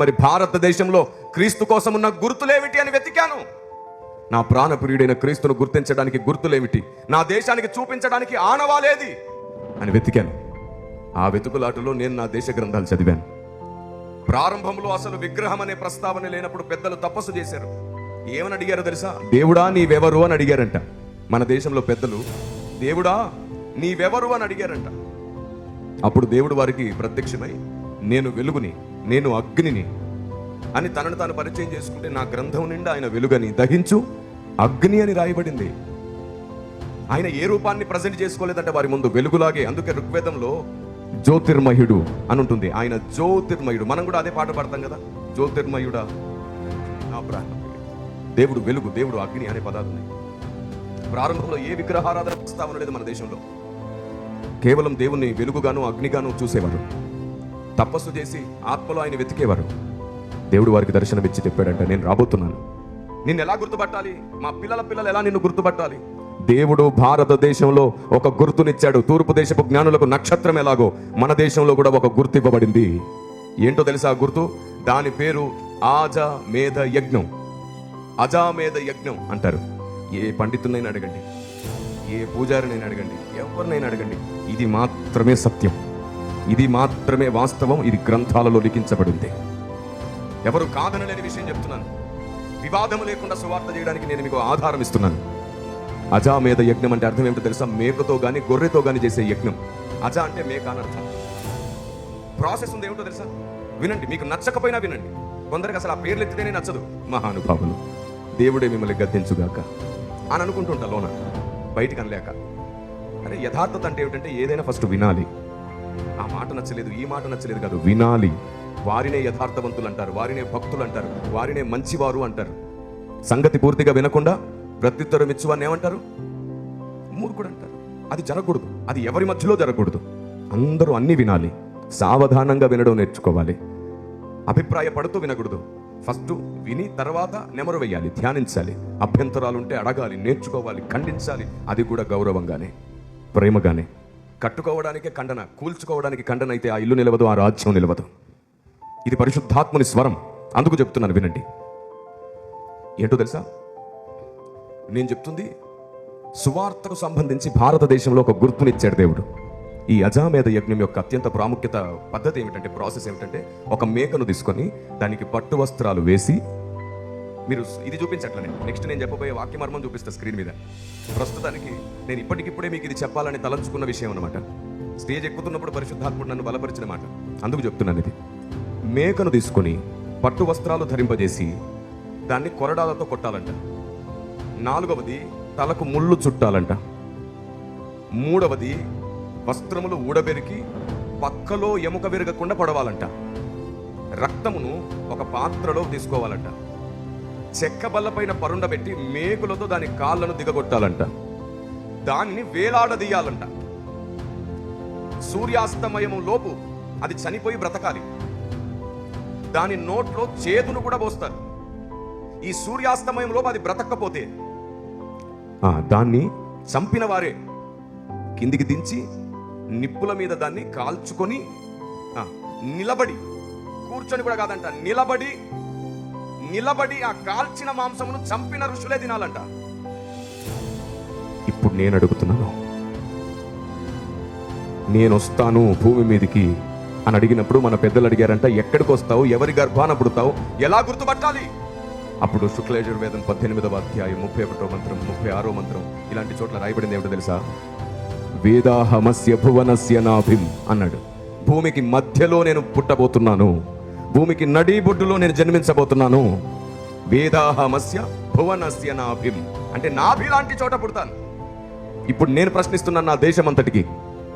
మరి భారతదేశంలో క్రీస్తు కోసం ఉన్న గుర్తులేమిటి అని వెతికాను. నా ప్రాణప్రియుడైన క్రీస్తును గుర్తించడానికి గుర్తులేమిటి? నా దేశానికి చూపించడానికి ఆనవాలేది అని వెతికాను. ఆ వెతుకులాటలో నేను నా దేశ గ్రంథాలు చదివాను. ప్రారంభంలో అసలు విగ్రహం అనే ప్రస్తావన లేనప్పుడు పెద్దలు తపస్సు చేశారు. ఏమని అడిగారో తెలుసా? దేవుడా నీవెవరు అని అడిగారంట. మన దేశంలో పెద్దలు దేవుడా నీవెవరు అని అడిగారంట. అప్పుడు దేవుడు వారికి ప్రత్యక్షమై నేను వెలుగుని నేను అగ్నిని అని తనను తాను పరిచయం చేసుకుంటే నా గ్రంథం నిండా ఆయన వెలుగని దహించు అగ్ని అని రాయబడింది. ఆయన ఏ రూపాన్ని ప్రజెంట్ చేసుకోలేదంటే వారి ముందు వెలుగులాగే అందుకే ఋగ్వేదంలో జ్యోతిర్మయుడు అని ఉంటుంది. ఆయన జ్యోతిర్మయుడు. మనం కూడా అదే పాట పాడతాం కదా? జ్యోతిర్మయుడా? నా దేవుడు వెలుగు దేవుడు అగ్ని అనే పదాలు ఉన్నాయి. ప్రారంభంలో ఏ విగ్రహారాధన ప్రస్తావన లేదు మన దేశంలో. కేవలం దేవుణ్ణి వెలుగుగాను అగ్నిగాను చూసేవారు. తపస్సు చేసి ఆత్మలో ఆయన వెతికేవారు. దేవుడు వారికి దర్శనం ఇచ్చి చెప్పాడంట నేను రాబోతున్నాను. నిన్ను ఎలా గుర్తుపట్టాలి? మా పిల్లల పిల్లలు ఎలా నిన్ను గుర్తుపట్టాలి? దేవుడు భారతదేశంలో ఒక గుర్తునిచ్చాడు. తూర్పు దేశపు జ్ఞానులకు నక్షత్రం ఎలాగో మన దేశంలో కూడా ఒక గుర్తు ఇవ్వబడింది ఏంటో తెలుసా ఆ గుర్తు? దాని పేరు ఆజా మేధ యజ్ఞం అజామేధ యజ్ఞం అంటారు. ఏ పండితున్నైనా అడగండి. ఏ పూజారినైనా అడగండి. ఎవరినైనా అడగండి. ఇది మాత్రమే సత్యం. ఇది మాత్రమే వాస్తవం ఇది గ్రంథాలలో లిఖించబడింది. ఎవరు కాదనలేని విషయం చెప్తున్నాను. వివాదం లేకుండా సువార్త చేయడానికి నేను మీకు ఆధారం ఇస్తున్నాను. అజామేధ యజ్ఞం అంటే అర్థం ఏమిటో తెలుసా? మేకతో కానీ గొర్రెతో కానీ చేసే యజ్ఞం. అజా అంటే మేక అని అర్థం. ప్రాసెస్ ఉంది ఏమిటో తెలుసా? వినండి మీకు నచ్చకపోయినా వినండి. కొందరికి అసలు ఆ పేర్లు ఎత్తితేనే నచ్చదు. మహానుభావులు దేవుడే మిమ్మల్ని గద్దించుగాక. అని అనుకుంటుంటా లోన. బయటికి అనలేక. అరే యథార్థత అంటే ఏమిటంటే ఏదైనా ఫస్ట్ వినాలి. నచ్చలేదు ఈ మాట నచ్చలేదు కాదు. వినాలి. వారినే యథార్థవంతులు అంటారు వారినే భక్తులు అంటారు వారినే మంచివారు అంటారు. సంగతి పూర్తిగా వినకుండా ప్రత్యుత్తరం ఇచ్చువాన్ని ఏమంటారు? మూర్ఖుడు అంటారు అది జరగకూడదు. అది ఎవరి మధ్యలో జరగకూడదు. అందరూ అన్ని వినాలి. సావధానంగా వినడం నేర్చుకోవాలి. అభిప్రాయపడుతూ వినకూడదు. ఫస్ట్ విని తర్వాత నెమరు వేయాలి ధ్యానించాలి. అభ్యంతరాలుంటే అడగాలి నేర్చుకోవాలి ఖండించాలి. అది కూడా గౌరవంగానే ప్రేమగానే. కట్టుకోవడానికి ఖండన కూల్చుకోవడానికి ఖండన అయితే ఆ ఇల్లు నిలవదు ఆ రాజ్యం నిలవదు. ఇది పరిశుద్ధాత్ముని స్వరం. అందుకు చెప్తున్నాను వినండి. ఏంటో తెలుసా? నేను చెప్తుంది సువార్తకు సంబంధించి భారతదేశంలో ఒక గుర్తునిచ్చాడు దేవుడు. ఈ అజామేధ యజ్ఞం యొక్క అత్యంత ప్రాముఖ్యత పద్ధతి ఏమిటంటే ప్రాసెస్ ఏమిటంటే ఒక మేకను తీసుకొని దానికి పట్టు వస్త్రాలు వేసి మీరు ఇది చూపించట్లనే నెక్స్ట్ నేను చెప్పబోయే వాక్యమర్మం చూపిస్తా స్క్రీన్ మీద. ప్రస్తుతానికి నేను ఇప్పటికిప్పుడే మీకు ఇది చెప్పాలని తలంచుకున్న విషయం అనమాట స్టేజ్ ఎక్కుతున్నప్పుడు పరిశుద్ధాత్ముడు నన్ను బలపరిచిన మాట. అందుకు చెప్తున్నాను ఇది. మేకను తీసుకొని పట్టు వస్త్రాలు ధరింపజేసి దాన్ని కొరడాలతో కొట్టాలంట. నాలుగవది తలకు ముళ్ళు చుట్టాలంట. మూడవది వస్త్రములు ఊడబెరికి పక్కలో ఎముక విరగకుండా పడవాలంట. రక్తమును ఒక పాత్రలో తీసుకోవాలంట. చెక్క బల్లపైన పరుండబెట్టి మేకులతో దాని కాళ్ళను దిగగొట్టాలంట. దానిని వేలాడదీయాలంట. సూర్యాస్తమయము లోపు అది చనిపోయి బ్రతకాలి. దాని నోట్లో చేతును కూడా పోస్తారు. ఈ సూర్యాస్తమయం లోపు అది బ్రతకపోతే ఆ, దాన్ని చంపిన వారే కిందికి దించి నిప్పుల మీద దాన్ని కాల్చుకొని నిలబడి కూర్చొని కూడా కాదంట నిలబడి నిలబడి ఆ కాల్చిన మాంసమును చంపిన ఋషులే తినాలంట. ఇప్పుడు నేను అడుగుతున్నాను. నేను వస్తాను భూమి మీదకి అని అడిగినప్పుడు మన పెద్దలు అడిగారంట ఎక్కడికి వస్తావు? ఎవరి గర్భాన పుడతావు? ఎలా గుర్తుపట్టాలి? అప్పుడు శుక్లయజుర్వేదం పద్దెనిమిదవ అధ్యాయం ముప్పై ఒకటో మంత్రం ముప్పై ఆరో మంత్రం ఇలాంటి చోట్ల రాయబడింది ఏమిటో తెలుసా? వేదాహమస్య భువనస్య నాభిం అన్నాడు. భూమికి మధ్యలో నేను పుట్టబోతున్నాను. భూమికి నడిబొడ్డులో నేను జన్మించబోతున్నాను. వేదాహమస్య భువనస్య నాభిం. అంటే నాభి లాంటి చోట పుడతాను. ఇప్పుడు నేను ప్రశ్నిస్తున్నాను నా దేశం అంతటికి